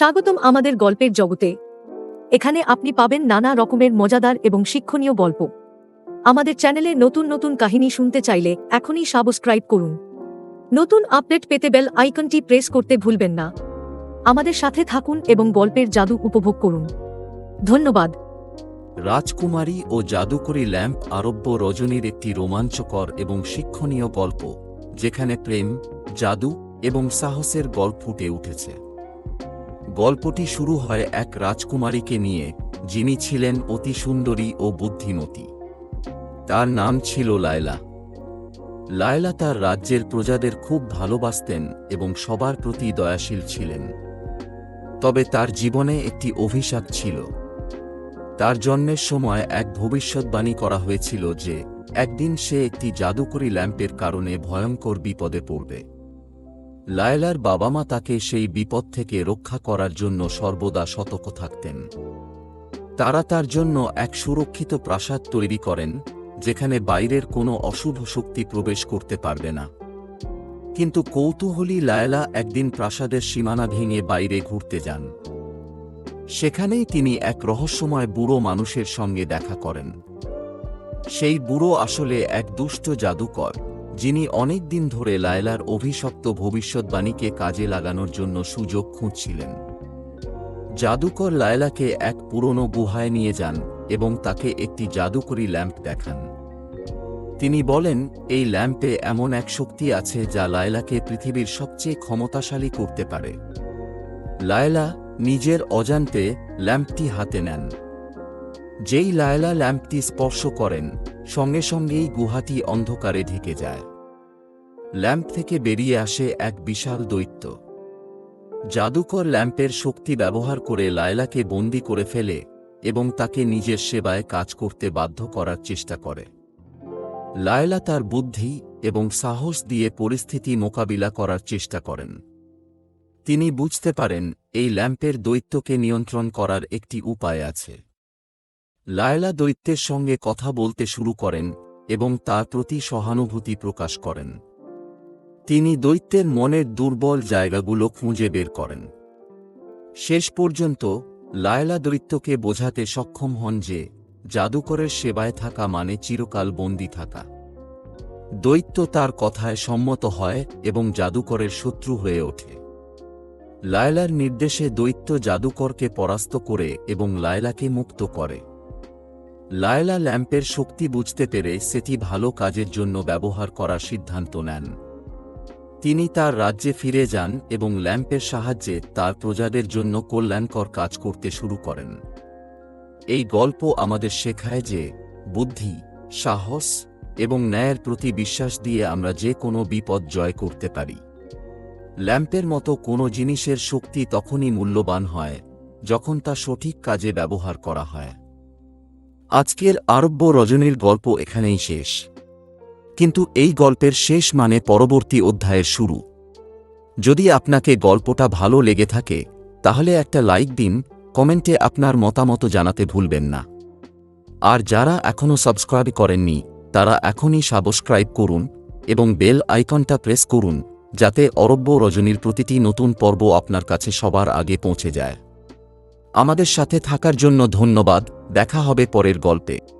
স্বাগতম আমাদের গল্পের জগতে। এখানে আপনি পাবেন নানা রকমের মজাদার এবং শিক্ষণীয় গল্প। আমাদের চ্যানেলে নতুন নতুন কাহিনী শুনতে চাইলে এখনই সাবস্ক্রাইব করুন। নতুন আপডেট পেতে বেল আইকনটি প্রেস করতে ভুলবেন না। আমাদের সাথে থাকুন এবং গল্পের জাদু উপভোগ করুন। ধন্যবাদ। রাজকুমারী ও জাদুকরী ল্যাম্প আরব্য রজনীর একটি রোমাঞ্চকর এবং শিক্ষণীয় গল্প, যেখানে প্রেম, জাদু এবং সাহসের গল্প ফুটে উঠেছে। গল্পটি শুরু হয় এক রাজকুমারীকে নিয়ে, যিনি ছিলেন অতি সুন্দরী ও বুদ্ধিমতী। তার নাম ছিল লায়লা। লায়লা তার রাজ্যের প্রজাদের খুব ভালোবাসতেন এবং সবার প্রতি দয়াশীল ছিলেন। তবে তার জীবনে একটি অভিশাপ ছিল। তার জন্মের সময় এক ভবিষ্যৎবাণী করা হয়েছিল যে, একদিন সে একটি জাদুকরী ল্যাম্পের কারণে ভয়ঙ্কর বিপদে পড়বে। লায়লার বাবা মা তাকে সেই বিপদ থেকে রক্ষা করার জন্য সর্বদা সতর্ক থাকতেন। তারা তার জন্য এক সুরক্ষিত প্রাসাদ তৈরি করেন, যেখানে বাইরের কোনো অশুভ শক্তি প্রবেশ করতে পারবে না। কিন্তু কৌতূহলী লায়লা একদিন প্রাসাদের সীমানা ভেঙে বাইরে ঘুরতে যান। সেখানেই তিনি এক রহস্যময় বুড়ো মানুষের সঙ্গে দেখা করেন। সেই বুড়ো আসলে এক দুষ্ট জাদুকর। যিনি অনেক দিন ধরে লায়লার অভিশপ্ত ভবিষ্যৎবাণীকে কাজে লাগানোর জন্য সুযোগ খুঁজছিলেন। জাদুকর লায়লাকে এক পুরনো গুহায় নিয়ে যান এবং তাকে একটি জাদুকরী ল্যাম্প দেখান। তিনি বলেন, এই ল্যাম্পে এমন এক শক্তি আছে যা লায়লাকে পৃথিবীর সবচেয়ে ক্ষমতাশালী করতে পারে। লায়লা নিজের অজান্তে ল্যাম্পটি হাতে নেন। যেই লায়লা ল্যাম্পটি স্পর্শ করেন সঙ্গে সঙ্গেই গুহাটি অন্ধকারে ঢেকে যায়। ল্যাম্প থেকে বেরিয়ে আসে এক বিশাল দৈত্য। জাদুকর ল্যাম্পের শক্তি ব্যবহার করে লায়লাকে বন্দি করে ফেলে এবং তাকে নিজের সেবায় কাজ করতে বাধ্য করার চেষ্টা করে। লায়লা তার বুদ্ধি এবং সাহস দিয়ে পরিস্থিতি মোকাবিলা করার চেষ্টা করেন। তিনি বুঝতে পারেন, এই ল্যাম্পের দৈত্যকে নিয়ন্ত্রণ করার একটি উপায় আছে। লায়লা দৈত্যের সঙ্গে কথা বলতে শুরু করেন এবং তার প্রতি সহানুভূতি প্রকাশ করেন। তিনি দৈত্যের মনের দুর্বল জায়গাগুলো খুঁজে বের করেন। শেষ পর্যন্ত, লায়লা দৈত্যকে বোঝাতে সক্ষম হন যে, জাদুকরের সেবায় থাকা মানে চিরকাল বন্দী থাকা। দৈত্য তার কথায় সম্মত হয় এবং জাদুকরের শত্রু হয়ে ওঠে। লায়লার নির্দেশে দৈত্য জাদুকরকে পরাস্ত করে এবং লায়লাকে মুক্ত করে। লায়লা ল্যাম্পের শক্তি বুঝতে পেরে সেটি ভালো কাজের জন্য ব্যবহার করার সিদ্ধান্ত নেন। তিনি তার রাজ্যে ফিরে যান এবং ল্যাম্পের সাহায্যে তার প্রজাদের জন্য কল্যাণকর কাজ করতে শুরু করেন। এই গল্প আমাদের শেখায় যে, বুদ্ধি, সাহস এবং ন্যায়ের প্রতি বিশ্বাস দিয়ে আমরা যে কোনো বিপদ জয় করতে পারি। ল্যাম্পের মতো কোনো জিনিসের শক্তি তখনই মূল্যবান হয়, যখন তা সঠিক কাজে ব্যবহার করা হয়। আজকের আরব্য রজনীর গল্প এখানেই শেষ। কিন্তু এই গল্পের শেষ মানে পরবর্তী অধ্যায়ের শুরু। যদি আপনাকে গল্পটা ভালো লেগে থাকে, তাহলে একটা লাইক দিন, কমেন্টে আপনার মতামত জানাতে ভুলবেন না। আর যারা এখনও সাবস্ক্রাইব করেননি, তারা এখনই সাবস্ক্রাইব করুন এবং বেল আইকনটা প্রেস করুন, যাতে অরব্য রজনীর প্রতিটি নতুন পর্ব আপনার কাছে সবার আগে পৌঁছে যায়। আমাদের সাথে থাকার জন্য ধন্যবাদ দেখা হবে পরের গল্পে।